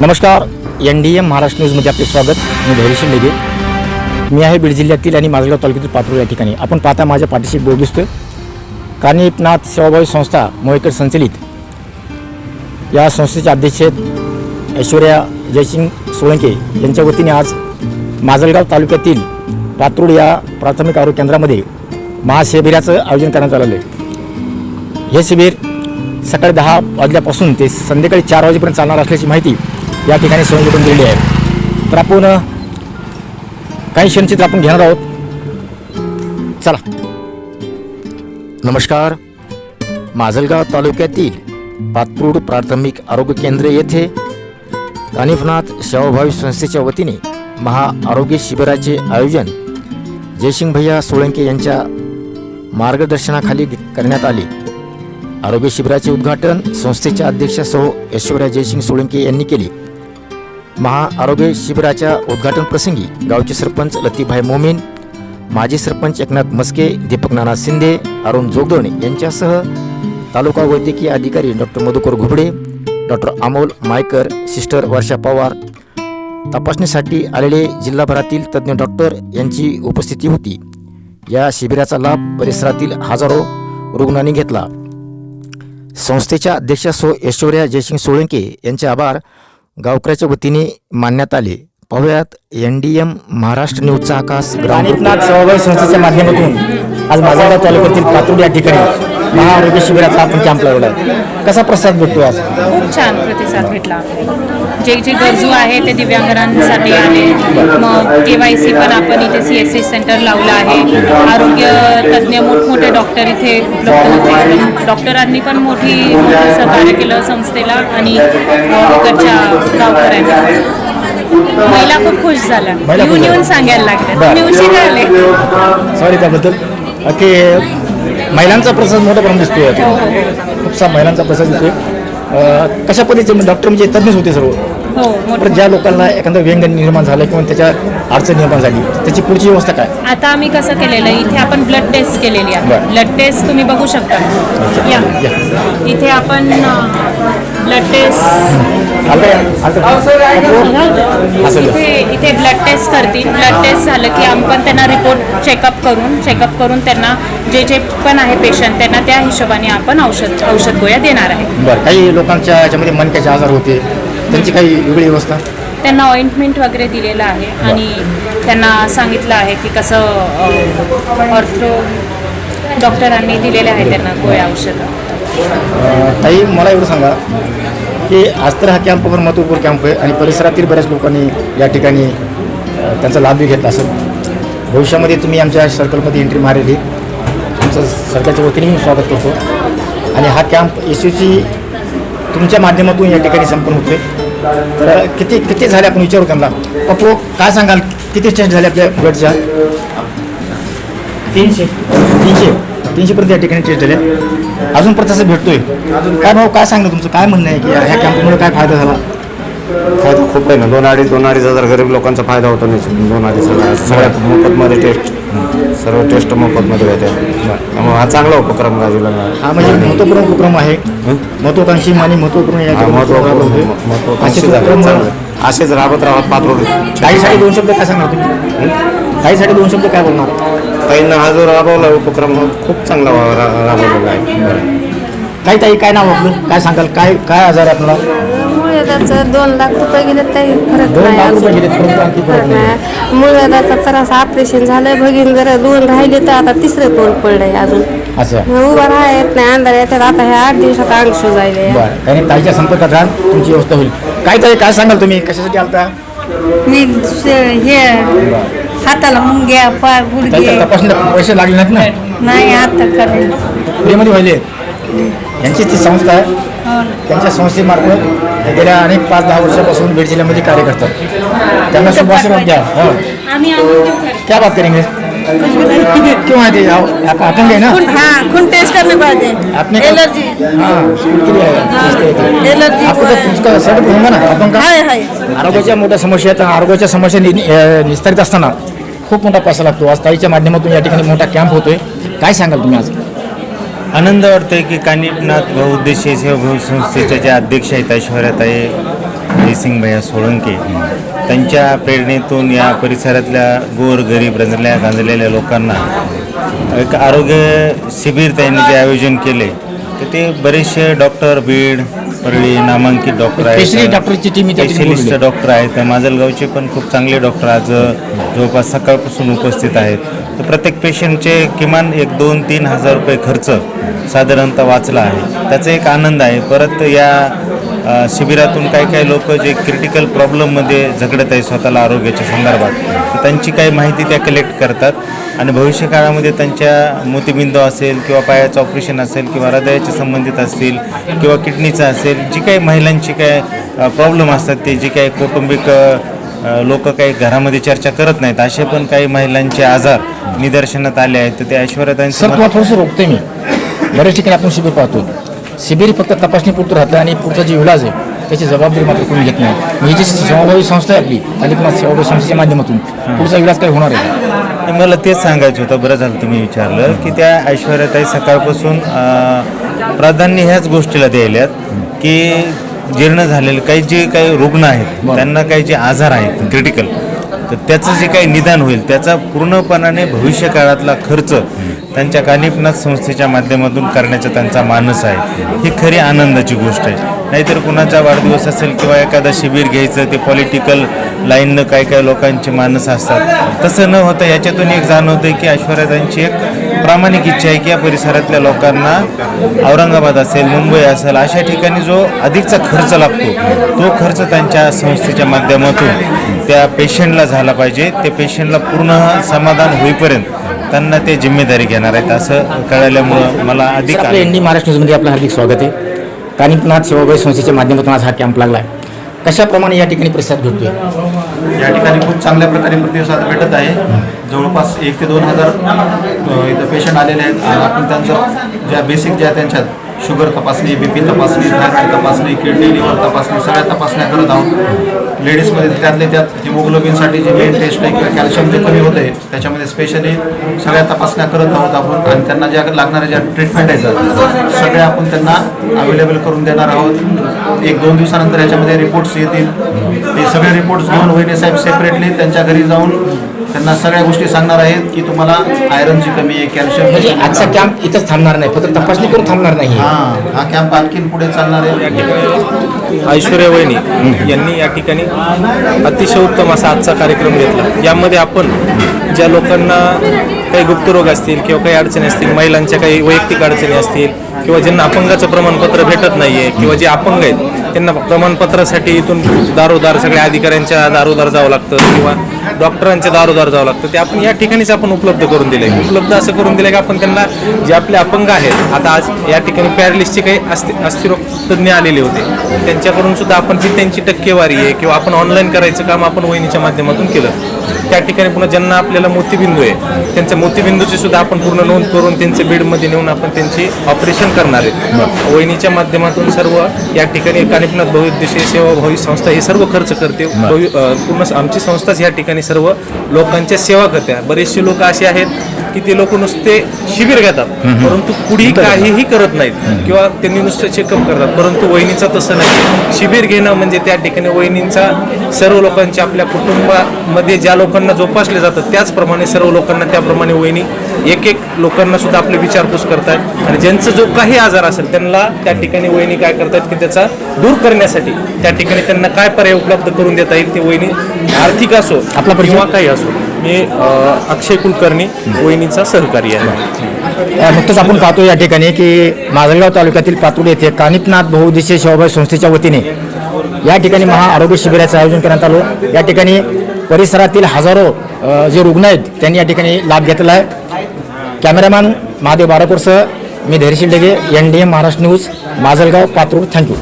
नमस्कार N D M Maharashtra न्यूजमध्ये आपले स्वागत. मी धैर्यशील नेगे मी आहे बीड जिल्ह्यातील आणि माझगाव तालुक्यातील पात्र या ठिकाणी. आपण पाहता माझ्या पाठीशी बोर्ड दिसतोय. कानिपनाथ सेवाभावी संस्था मोहेकर संचलित. या संस्थेचे अध्यक्ष ऐश्वर्या जयसिंग सोळंके. यांच्या वतीने आज माजलगाव तालुक्यातील पातुड या प्राथमिक आरोग्य केंद्रामध्ये महाशिबिराचं आयोजन करण्यात आलेलं आहे. हे शिबिर सकाळी दहा वाजल्यापासून ते संध्याकाळी चार वाजेपर्यंत चालणार असल्याची माहिती या ठिकाणी संयोजकून दिलेली आहे तर आपण काही क्षणचित्र आपण घेणार आहोत. चला. नमस्कार. माजलगाव तालुक्यातील पात्रूड प्राथमिक आरोग्य केंद्र येथे तानिफनाथ सेवाभावी संस्थेच्या वतीने महाआरोग्य शिबिराचे आयोजन जयसिंग भैया सोळंके यांच्या मार्गदर्शनाखाली करण्यात आले. आरोग्य शिबिराचे उद्घाटन संस्थेच्या अध्यक्षा सौ ऐश्वर्या जयसिंग सोळंके यांनी केले. महाआरोग्य शिबिराच्या उद्घाटन प्रसंगी गावचे सरपंच लतीभाई मोमीन माजी सरपंच एकनाथ मस्के दीपक नाना शिंदे अरुण जोगदोणे यांच्यासह तालुका वैद्यकीय अधिकारी doctor Madhukar Ghubade doctor Amol Maykar sister Varsha Pawar तपासणीसाठी आलेले जिल्हाभरातील तज्ज्ञ डॉक्टर यांची उपस्थिती होती. या शिबिराचा लाभ परिसरातील हजारो रुग्णांनी घेतला. संस्थेच्या अध्यक्षा सो ऐश्वर्या जयसिंग सोळंके यांचे आभार गावकऱ्याच्या वतीने मानण्यात आले. पाहुयात एन डी एम महाराष्ट्र न्यूजचा आकाश. ग्रामीणनाथ सहभागी संस्थेच्या माध्यमातून आज माझा तालुक्यातील पातूर या ठिकाणी महाआरोग्य शिबिराचा आपण कॅम्प लावला आहे. कसा प्रसाद भेटतो आज? खूप छान प्रतिसाद भेटला. जे जे गरजू आहे ते दिव्यांगांसाठी आले. मग के वाय सी पण आपण इथे सी एस सी सेंटर लावलं आहे. आरोग्य तज्ज्ञ मोठमोठे डॉक्टर इथे उपलब्ध होते. डॉक्टरांनी पण मोठी सहकार्य केलं संस्थेला आणि इकडच्या गावकऱ्यांना. महिला खूप खुश झाल्या. येऊन येऊन. सांगायला लागल्या. सॉरी त्याबद्दल. अ, की महिलांचा प्रसाद मोठ्या प्रमाणात दिसतोय. आता. खूप सा महिलांचा प्रसाद दिसतोय. कशा पद्धतीचे डॉक्टर म्हणजे तज्ञच होते सर्व? हो पण ज्या लोकांना एखादं व्यंग निर्माण झालं किंवा त्याच्या अडचण निर्माण झाली त्याची पुढची व्यवस्था काय आता आम्ही कसं केलेलं आहे इथे आपण ब्लड टेस्ट केलेली आहे बरं. ब्लड टेस्ट तुम्ही बघू शकता या या. इथे आपण ब्लड टेस्ट आलं का? आलं का? असेल. इथे इथे ब्लड टेस्ट करतील ब्लड टेस्ट झालं की आपण त्यांना रिपोर्ट चेकअप करून चेकअप करून त्यांना जे जे पण आहे पेशंट त्यांना त्या हिशोबाने आपण औषध औषध गोळ्या देणार आहे बरं काही लोकांच्या याच्यामध्ये मनक्याचे आजार होते त्यांची काही वेगळी व्यवस्था? त्यांना ऑइंटमेंट वगैरे दिलेलं आहे आणि त्यांना सांगितलं आहे की कसं ऑर्थो डॉक्टरांनी दिलेले आहे त्यांना गोळ्या औषधं. ताई मला एवढं सांगा की आज तर हा कॅम्प फार महत्त्वपूर्ण कॅम्प आहे आणि परिसरातील बऱ्याच लोकांनी या ठिकाणी त्यांचा लाभही घेतला असेल. भविष्यामध्ये तुम्ही आमच्या सर्कलमध्ये एंट्री मारलेली तुमचं सरकारच्या वतीने मी स्वागत करतो. आणि हा कॅम्प यशस्वी तुमच्या माध्यमातून या ठिकाणी संपन्न होतोय. तर किती किती झाले आपण विचारू त्यांना? पप्पू काय सांगाल? किती टेस्ट झाले आपल्या ब्लडच्या तीनशे. तीनशे. तीनशेपर्यंत या ठिकाणी टेस्ट झाले. अजून प्रतिसाद भेटतोय. काय भाऊ काय सांगणं तुमचं? काय म्हणणं आहे की ह्या कॅम्पमुळे काय फायदा झाला? फायदा खूप आहे ना. दोन अडीच दोन अडीच हजार गरीब लोकांचा फायदा होतो नाही दोन अडीच हजार. सगळ्यात मोफतमध्ये टेस्ट सर्व टेस्ट मोफतमध्ये होते. त्यामुळे हा चांगला उपक्रम गाजीला हा म्हणजे महत्त्वपूर्ण उपक्रम आहे. महत्वाकांक्षी आणि महत्त्वपूर्ण या ठिकाणी उपक्रम उपक्रम असेच राबत राहत पात्र ताईसाठी दोन शब्द काय सांगणार तुम्ही? ताईसाठी दोन शब्द काय बोलणार? ताईंना हा जो राबवला उपक्रम खूप चांगला रा- राबवलेला आहे. काही ताई काय नाव आपलं? काय सांगाल? काय काय आजार आहे आपल्याला? मुळव्याधाचं दोन लाख रुपये गेले तरी फरक दोन नाही लाख रुपये. गेले परंतु आणखी फरक फरक नाही. नाही मुळव्याधाचा त्रास ऑपरेशन झालंय भगीन जरा दोन राहिले तर आता तिसरं तोंड पडलंय अजून. असं. उभा राहा येत नाही अंधार येतात. आता ह्या आठ दिवसात अंग सुजायले. बरं. त्याने ताईच्या संपर्कात राहा. तुमची व्यवस्था होईल. काय ताई काय सांगाल तुम्ही? कशासाठी आलता? मी स- हे हाताला मुंग्या पाय गुडघे ताईच्या तपासणीला पैसे लागले नाहीत ना? नाही आता करेल फ्रीमध्ये व्हायले? यांची ती संस्था आहे. त्यांच्या संस्थेमार्फत गेल्या अनेक पाच दहा वर्षापासून बीड जिल्ह्यामध्ये कार्य करतात. त्यांना शुभ आशीर्वाद द्या. हो. क्या बात करेंगे? क्यों आए थे आओ, आप आटेंगे ना? खून हाँ खून टेस्ट करने आपने एलर्जी. हाँ। एलर्जी आपको तो उसका ना आपण का? हाय हाय. आरोग्याच्या मोठ्या समस्या आहेत. आरोग्याच्या समस्या निस्तारित असताना खूप मोठा पैसा लागतो. आज ताईच्या माध्यमातून या ठिकाणी मोठा कॅम्प होतोय. काय सांगाल तुम्ही आज? आनंद वाटतोय की कानिपनाथ बहुउद्देशीय सेवाभावी संस्थेच्या ज्या अध्यक्ष आहेत ऐश्वर्याताई जयसिंग भैया सोळंके त्यांच्या प्रेरणेतून या परिसरातल्या गोर गरीब रंजल्या गांजलेल्या लोकांना एक आरोग्य शिबिर त्यांनी जे आयोजन केले तर ते बरेचसे डॉक्टर बीड परळी नामांकित डॉक्टर Specialist डॉक्टरची इथे स्पेशलिस्ट बोलवली. डॉक्टर आहेत. माजलगावचे पण खूप चांगले डॉक्टर आज जवळपास सकाळपासून उपस्थित आहेत. तर प्रत्येक पेशंटचे किमान एक दोन तीन हजार रुपये खर्च साधारणतः वाचला आहे. त्याचा एक आनंद आहे. परत या शिबिरातून काही काही लोक जे क्रिटिकल प्रॉब्लेममध्ये झगडत आहे स्वतःला आरोग्याच्या संदर्भात त्यांची काही माहिती त्या कलेक्ट करतात. आणि भविष्य काळामध्ये त्यांच्या मोतीबिंदू असेल किंवा पायाचं ऑपरेशन असेल किंवा हृदयाचे संबंधित असतील किंवा किडनीचं असेल जी काही महिलांची काय प्रॉब्लेम असतात ते जी काही कौटुंबिक लोक काही घरामध्ये चर्चा करत नाहीत असे पण काही महिलांचे आजार निदर्शनात आले आहेत. तर ते सर ऐश्वर्यातांचं तुम्हाला थोडंसं रोखते मी. बऱ्याच ठिकाणी आपण शिबिर पाहतो. शिबिर फक्त तपासणीपुरतं राहतं आणि पुढचा जे इलाज आहे त्याची जबाबदारी मात्र कोणी घेत नाही. म्हणजे जी सेवाभावी संस्था आहे आपली अलिपनाथ सेवाभावी संस्थेच्या माध्यमातून पुढचा इलाज काही होणार आहे मला तेच सांगायचं होतं बरं झालं तुम्ही विचारलं की त्या ऐश्वर्याताई सकाळपासून प्राधान्य ह्याच गोष्टीला द्यायल्यात की जीर्ण झालेले काही जे काही रुग्ण आहेत त्यांना काही जे आजार आहेत क्रिटिकल तर त्याचं जे काही निदान होईल त्याचा पूर्णपणाने भविष्य काळातला खर्च त्यांच्या कानिपनाथ संस्थेच्या माध्यमातून करण्याचा त्यांचा मानस आहे. ही खरी आनंदाची गोष्ट आहे. नाहीतर कुणाचा वाढदिवस असेल किंवा एखादा शिबिर घ्यायचं ते पॉलिटिकल लाईननं काही काही लोकांचे मानस असतात. तसं न होतं याच्यातून एक जाणवतं की ऐश्वर्यातांची एक प्रामाणिक इच्छा आहे की या परिसरातल्या लोकांना औरंगाबाद असेल मुंबई असेल अशा ठिकाणी जो अधिकचा खर्च लागतो तो खर्च त्यांच्या संस्थेच्या माध्यमातून त्या पेशंटला झाला पाहिजे. ते पेशंटला पूर्ण समाधान होईपर्यंत त्यांना ते जिम्मेदारी घेणार आहेत असं कळल्यामुळं मला अधिक महाराष्ट्र न्यूजमध्ये आपलं हार्दिक स्वागत आहे. कानिकनाथ सेवाभावी संस्थेच्या माध्यमातून आज हा कॅम्प लागला आहे. कशाप्रमाणे या ठिकाणी प्रतिसाद भेटतोय? या ठिकाणी खूप चांगल्या प्रकारे प्रतिसाद भेटत आहे. जवळपास एक ते दोन हजार इथं पेशंट आलेले आहेत. आपण त्यांचं ज्या बेसिक ज्या त्यांच्यात शुगर तपासणी बी पी तपासणी थायरॉइड तपासणी किडनी लिव्हर तपासणी सगळ्या तपासण्या करत आहोत. लेडीजमध्ये त्यातले त्यात हिमोग्लोबिनसाठी जे मेन टेस्ट आहे किंवा कॅल्शियम जे कमी होते त्याच्यामध्ये स्पेशली सगळ्या तपासण्या करत आहोत आपण. आणि त्यांना ज्या लागणाऱ्या ज्या ट्रीटमेंट आहेत सगळ्या आपण त्यांना अवेलेबल करून देणार आहोत. एक दोन दिवसानंतर याच्यामध्ये रिपोर्ट्स येतील. ते सगळे रिपोर्ट्स घेऊन वहिने साहेब सेपरेटली त्यांच्या घरी जाऊन त्यांना सगळ्या गोष्टी सांगणार आहेत की तुम्हाला आयरनची कमी आहे म्हणजे कॅल्शियम आजचा कॅम्प इथंच थांबणार नाही फक्त तपासणी करून थांबणार नाही. हां हा कॅम्प आणखीन पुढे चालणार आहे. ऐश्वर्या वहिनी यांनी या ठिकाणी अतिशय उत्तम असा आजचा कार्यक्रम घेतला. यामध्ये आपण ज्या लोकांना काही गुप्तरोग असतील किंवा काही अडचणी असतील महिलांच्या काही वैयक्तिक अडचणी असतील किंवा ज्यांना अपंगाचं प्रमाणपत्र भेटत नाही आहे किंवा जे अपंग आहेत त्यांना प्रमाणपत्रासाठी इथून दारोदार सगळ्या अधिकाऱ्यांच्या दारोदार जावं लागतं किंवा डॉक्टरांच्या दारोदार जावं लागतं. ते आपण या ठिकाणीच आपण उपलब्ध करून दिले उपलब्ध असं करून दिलं की आपण त्यांना जे आपले अपंग आहेत आता आज या ठिकाणी पॅरलिसचे काही अस्थि अस्थिरोग तज्ज्ञ आलेले होते. त्यांच्याकडून सुद्धा आपण जी त्यांची टक्केवारी आहे किंवा आपण ऑनलाईन करायचं काम आपण वहिनीच्या माध्यमातून केलं. त्या ठिकाणी पुन्हा ज्यांना आपल्याला मोतीबिंदू आहे त्यांच्या मोतीबिंदूची सुद्धा आपण पूर्ण नोंद करून त्यांचे बेडमध्ये नेऊन आपण त्यांची ऑपरेशन करणार आहेत वहिनीच्या माध्यमातून सर्व या ठिकाणी कानिपनाथ बहुउद्देशीय सेवा भावी संस्था हे सर्व खर्च करते. पूर्ण आमची संस्थाच या ठिकाणी सर्व लोकांच्या सेवा करते. बरेचसे लोक असे आहेत की ते लोक नुसते शिबिर घेतात. परंतु पुढे काहीही करत नाहीत किंवा त्यांनी नुसतं चेकअप करतात. परंतु वहिनीचं तसं नाही शिबिर घेणं म्हणजे त्या ठिकाणी वहिनींचा सर्व लोकांच्या आपल्या कुटुंबामध्ये ज्या लोकांना जोपासले जातात त्याचप्रमाणे सर्व लोकांना त्याप्रमाणे वहिनी एक एक लोकांना सुद्धा आपले विचारपूस करतात. आणि ज्यांचं जो काही आजार असेल त्यांना त्या ठिकाणी वहिनी काय करतात की त्याचा दूर करण्यासाठी त्या ठिकाणी त्यांना काय पर्याय उपलब्ध करून देता येईल ते वहिनी आर्थिक असो आपला? किंवा काही असो. मी अक्षय कुलकर्णी वहिनीचा सहकारी आहे. नुकतंच आपण पाहतो या ठिकाणी की माजलगाव तालुक्यातील पातुड येथे कानितनाथ बहुउद्देशीय सेवाभावी संस्थेच्या वतीने या ठिकाणी महाआरोग्य शिबिराचं आयोजन करण्यात आलं. या ठिकाणी परिसरातील हजारो जे रुग्ण आहेत त्यांनी या ठिकाणी लाभ घेतला आहे. कॅमेरामॅन महादेव बारापूरसह मी Dhairyasheel Dege N D M Maharashtra news Majalgaon Patur. Thank you.